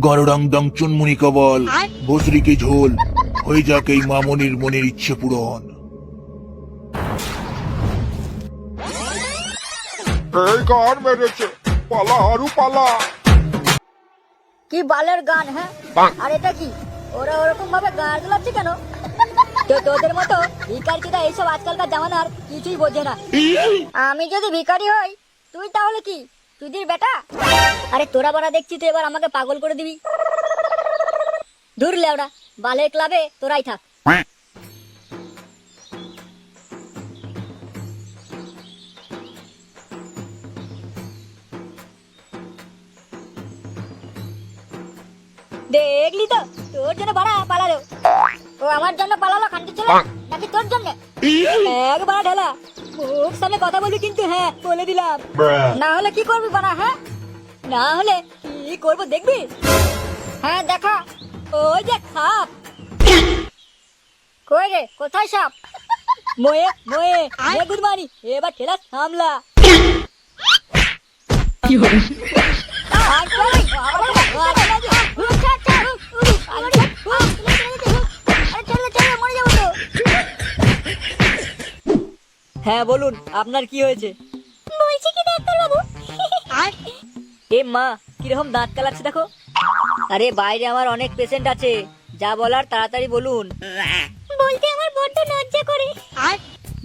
গরডং দং চুনমুনি কবল বসরিকে ঝোল হয়ে যাক এই মামনির মনের ইচ্ছে পূরণ। এই গান মেরেছে পালা আরু পালা। কি বালের গান হ্যাঁ? আর এটা কি? ওরা ওরকম ভাবে গান গুলাচ্ছে কেন? তো তোদের মতো ভিকারিটা এইসব আজকালকার জামানার কিছুই বোঝে না। আমি যদি ভিখারি হই তুই তাহলে কি? তুদির বেটা। আরে তোরা বাড়া দেখছি এবার আমাকে পাগল করে দিবি। দূর লেওড়া বালের ক্লাবে তোরাই থাক। দেখলি তো তোর জন্য বাড়া পালালো। ও আমার জন্য পালালো খান্তি ছিল? নাকি তোর জন্য? একবার ঢেলা। মুখ সামনে কথা বলবি কিন্তু হ্যাঁ বলে দিলাম। না হলে কি করবি বানা হ্যাঁ? না হলে কি করব দেখবি? হ্যাঁ দেখা। ওই যে খাপ কই রে কোথায় সাপ? ময়ে ময়ে গুড মর্নিং এবার ঠেলা সামলা। আর হ্যাঁ বলুন আপনার কি হয়েছে? বলছি কি ডাক্তার বাবু এ মা কীরকম দাঁত কালাচ্ছে দেখো। আরে বাইরে আমার অনেক পেশেন্ট আছে। যা বলার তাড়াতাড়ি বলুন। বলতে আমার বড্ড লজ্জা করে। আর?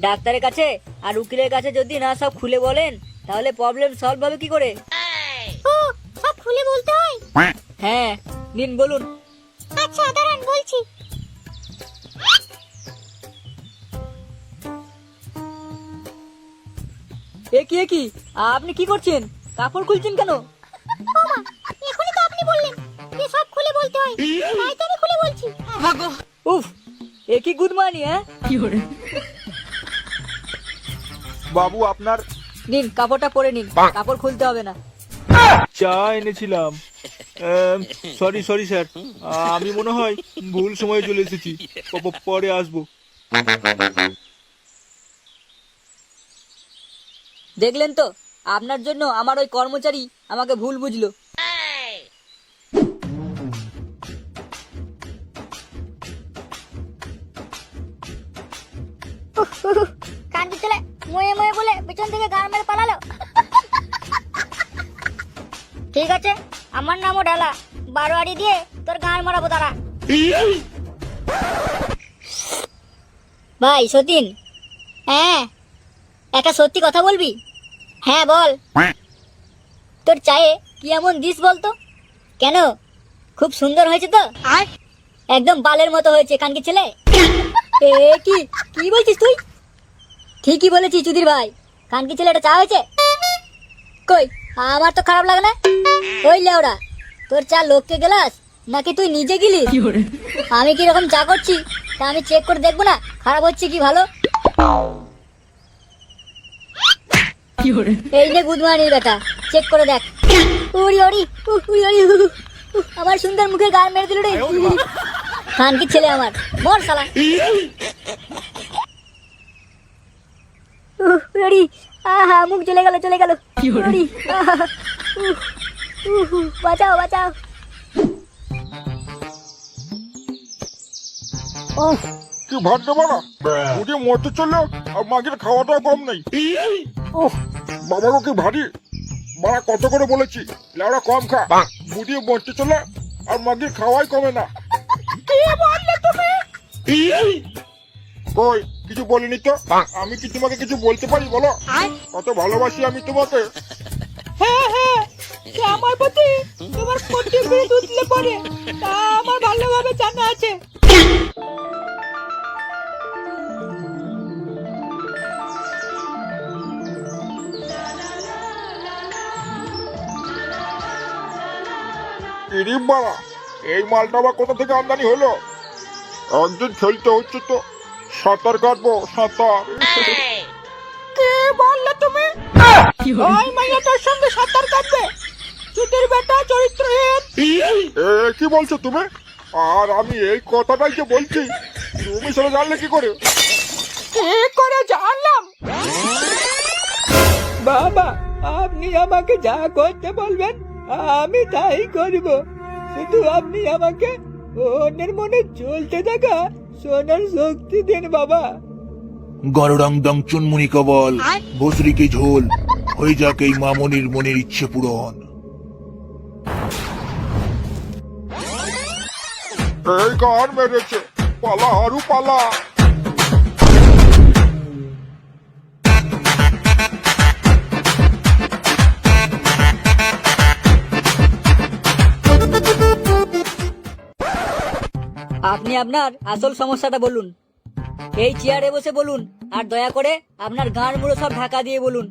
ডাক্তারের কাছে আর উকিলের কাছে যদি না সব খুলে বলেন তাহলে প্রবলেম সলভ হবে কি করে? ও সব খুলে বলতে হয়। হ্যাঁ নিন বলুন। আচ্ছা দাঁড়ান বলছি। এ কি এ কি? আপনি কি করছেন? কাপড় খুলছেন কেন? ওমা এখনই তো আপনি বললেন। যে সব খুলে বলতে হয়। তাই তো আমি খুলে বলছি। উফ এ কি গুড মর্নিং হ্যাঁ? বাবু আপনার নিন কাপড়টা পরে নিন। কাপড় খুলতে হবে না। চা এনেছিলাম। সরি সরি স্যার আমি মনে হয় ভুল সময়ে চলে এসেছি। পরে আসব। দেখলেন তো? আপনার জন্য আমার ওই কর্মচারী আমাকে ভুল বুঝলো। কান্দি চলে ময়ে ময়ে বলে পিছন থেকে গান মেরে পালালো। ঠিক আছে আমার নামও ডালা বারো আড়ি দিয়ে তোর গান মারাবো তারা ভাই সতীন। হ্যাঁ একটা সত্যি কথা বলবি? হ্যাঁ বল। তোর চায়ে কি এমন দিস বলতো? কেন? খুব সুন্দর হয়েছে তো? একদম বালের মতো হয়েছে কানকি ছেলে। এ কি? কি বলছিস তুই? ঠিকই বলেছিস চুদির ভাই। কানকি ছেলেটা চা হয়েছে? কই আমার তো খারাপ লাগে না? ওই লেওড়া তোর চা লোককে গেলাস নাকি তুই নিজে গেলি? আমি কি রকম চা করছি? তা আমি চেক করে দেখব না? খারাপ হচ্ছে কি ভালো? এই নে গুড মর্নিং বেটা চেক করে দেখ। উড়ি উড়ি আমার সুন্দর মুখে গান মেরে দিল রে। খানকি ছেলে আমার? মর শালা। উড়ি আহা মুখ চলে গেল চলে গেল। উড়ি বাঁচাও বাঁচাও। কি ভাগ্য বাড়া উঠে মরতে চলল আর মাগের খাওয়াটাও কম নেই। উফ বাবাকে কি ভারী? বাড়া কত করে বলেছি? লেওড়া কম খা। বুড়িয়ে মরতে চলে আর মাগের খাওয়াই কমে না। কি বললে তুমি? কই কিছু বলিনি তো? আমি কি তোমাকে কিছু বলতে পারি বলো? কত ভালোবাসি আমি তোমাকে। হ্যাঁ হ্যাঁ আমার প্রতি? তোমার পড়ে। তা আমার ভালোভাবে জানা আছে। ইরিম বাড়া এই মালটা আবার কোথা থেকে আমদানি হলো? একদিন খেলতে হচ্ছে তো। সাঁতার কাটবো সাঁতার। কে বললে তুমি? ওই মাইয়া তোর সঙ্গে সাঁতার কাটবে। চুটির বেটা চরিত্রহীন। এ কি বলছো তুমি? আর আমি এই কথাটাই যে বলছি তুমি সেটা জানলে কি করে? কি করে জানলাম? বাবা আপনি আমাকে যা করতে বলবেন আমি তাই করব। শুধু আপনি আমাকে অন্যের মনে চলতে থাকা সোনার শক্তি দেন বাবা। গরডং ডং চুনমুনি কবল ভস্রিকে ঝোল হয়ে যাক এই মামনির মনের ইচ্ছে পূরণ। এই গান মেরেছে? পালা আরু পালা। আপনি আপনার আসল সমস্যাটা বলুন। এই চেয়ারে বসে বলুন আর দয়া করে আপনার গান মুড়ো সব ঢাকা দিয়ে বলুন।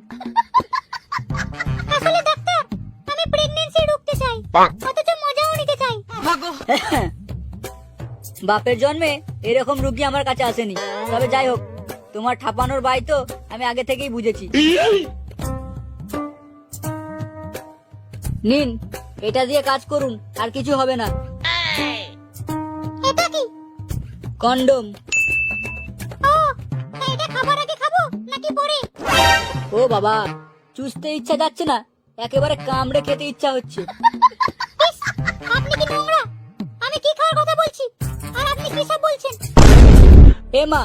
আসলে ডাক্তার আমি প্রেগন্যান্সি রুখতে চাই অথচ মজাও নিতে চাই। বাপের জন্মে এরকম রুগী আমার কাছে আসেনি। তবে যাই হোক তোমার ঠাপানোর বাই তো আমি আগে থেকেই বুঝেছি। নিন এটা দিয়ে কাজ করুন আর কিছু হবে না। কন্ডম ও এটা খাবার আগে খাব নাকি পরে ও বাবা চুষতে ইচ্ছা যাচ্ছে না একেবারে কামড়ে খেতে ইচ্ছা হচ্ছে আপনি কি নোংরা আমি কি খাওয়ার কথা বলছি আর আপনি কি সব বলছেন এ মা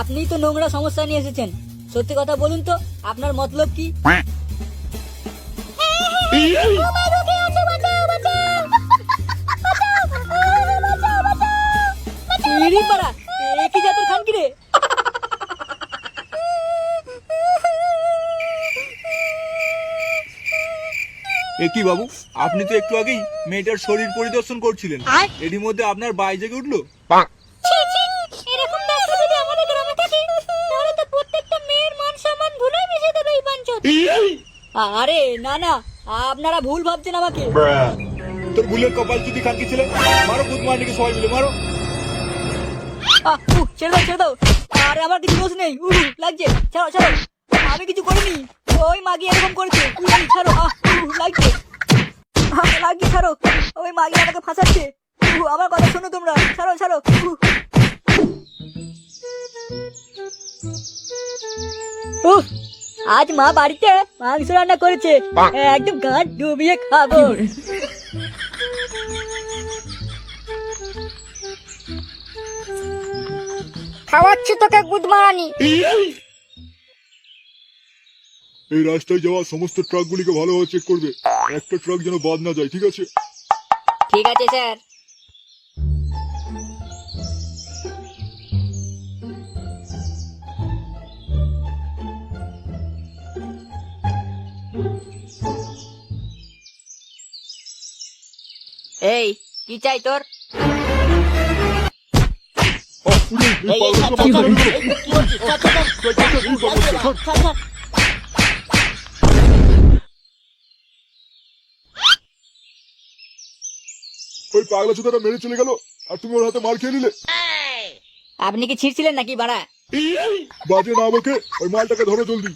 আপনি তো নোংরা সমস্যা নিয়ে এসেছেন সত্যি কথা বলুন তো আপনার মতলব কি পাড়া এ কি জাতের খানকি রে? এ কি বাবু আপনি তো একটু আগেই মেয়েটার শরীর পরিদর্শন করছিলেন। এরই মধ্যে আপনার বাই জেগে উঠল? ছি ছি এরকম ডাক্তার যদি আমাদের গ্রামে থাকে তাহলে তো প্রত্যেকটা মেয়ের মান সম্মান ধুলোয় মিশে দেবে এই বাঞ্চত আরে না না আপনারা ভুল ভাবছেন আমাকে। তোর ভুলের কপাল যদি খানকি ছেলে। মারো গুড মর্নিং সবাই মিলে মারো। ছেড়ে দাও ছেড়ে দাও। আরে আমার কিছু দোষ নেই। উহ, লাগছে। ছাড়ো ছাড়ো। আমি কিছু করিনি। ওই মাগি এরকম করেছে। ছাড়ো। লাগছে। লাগছে ছাড়ো। ওই মাগি আমাকে ফাঁসাচ্ছে। উহ, আমার কথা শোনো তোমরা। ছাড়ো ছাড়ো। উহ। উহ, আজ মা বাড়িতে মাংস রান্না করেছে। একদম গাঁট ডুবিয়ে খাব। খাওয়াচ্ছি তোকে গুদমারানি এই রাস্তায় যাওয়া সমস্ত ট্রাকগুলিকে ভালোভাবে চেক করবে। একটা ট্রাক যেন বাদ না যায় ঠিক আছে? ঠিক আছে স্যার। এই কি চাই তোর? ওই পাগলা চোদাটা মেরে চলে গেল আর তুমি ওর হাতে মার খেয়ে নিলে। আপনি কি ছিঁড়ছিলেন নাকি বাড়া? বাজে না আমাকে ওই মালটাকে ধরো জলদি।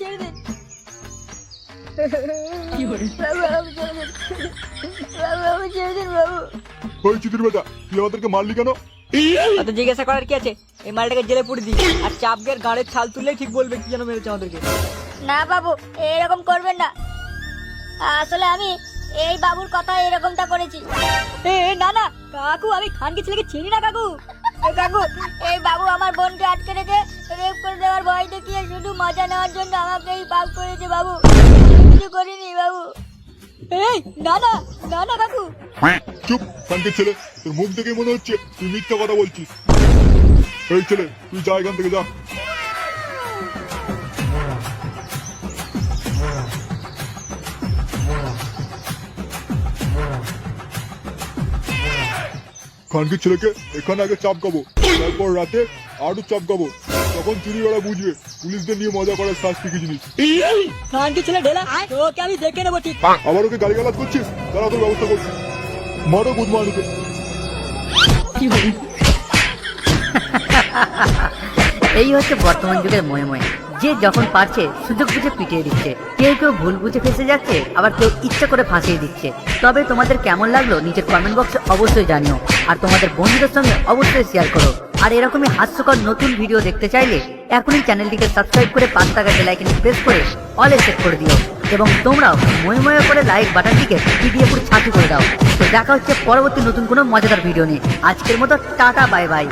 ছেড়ে দিন বাবু বাবাকে ছেড়ে দিন বাবু বাবাকে ছেড়ে দিন বাবু। ওই চিতির বেটা তুই আমাদেরকে মারলি কেন? অত জিজ্ঞাসা করার কি আছে? এই মালটাকে জেলে পুড়ে দিই আর চাপগের গাড়ের ছাল তুললেই ঠিক বলবে কি যেন মেরেছে আমাদেরকে। না বাবু এরকম করবেন না। আসলে আমি এই বাবুর কথা এরকমটা করেছি। এ, না না কাকু আমি খানকে ছেলেকে চিনি না কাকু। এ কাকু এই বাবু আমার বোনকে আটকে রেখে রেপ করে দেওয়ার ভয় দেখিয়ে শুধু মজা নেওয়ার জন্য আমাকে এই পাপ করেছে বাবু। কিছু করিনি বাবু। এই কাকু। চুপ ছেলে। তোর মুখ দেখে মনে হচ্ছে তুই মিথ্যা কথা বলছিস। এই ছেলে, তুই যা এখান থেকে যা। খানকির ছেলেকে এখানে আগে চাপকাবো তারপর রাতে আরও চাপকাবো তখন চুরি বেড়া বুঝবে পুলিশদের নিয়ে মজা করার শাস্তি কি জিনিস? ছেলে ঢেলা তোকে আমি দেখে নেব ঠিক। আবার ওকে গালি গালাজ করছিস? তারা তোর ব্যবস্থা করছিস মারো গুড মর্নিংকে এই হচ্ছে বর্তমান যুগের ময়ে ময়ে। যে যখন পারছে সুযোগ বুঝে পিটিয়ে দিচ্ছে। কেউ কেউ ভুল বুঝে ফেসে যাচ্ছে আবার কেউ ইচ্ছা করে ফাঁসিয়ে দিচ্ছে। তবে তোমাদের কেমন লাগল নিজের কমেন্ট বক্সে অবশ্যই জানিও। আর তোমাদের বন্ধুদের সঙ্গে অবশ্যই শেয়ার করো। আর এরকমই হাস্যকর নতুন ভিডিও দেখতে চাইলে এখনই চ্যানেলটিকে সাবস্ক্রাইব করে পাঁচ টাকা বেলাইকনে প্রেস করে অলে সেট করে দিও। এবং তোমরাও ময়ে ময়ে করে লাইক বাটনটিকে পুরো ছাতু করে দাও। তো দেখা হচ্ছে পরবর্তী নতুন কোনো মজাদার ভিডিও নিয়ে। আজকের মতো টাটা বাই বাই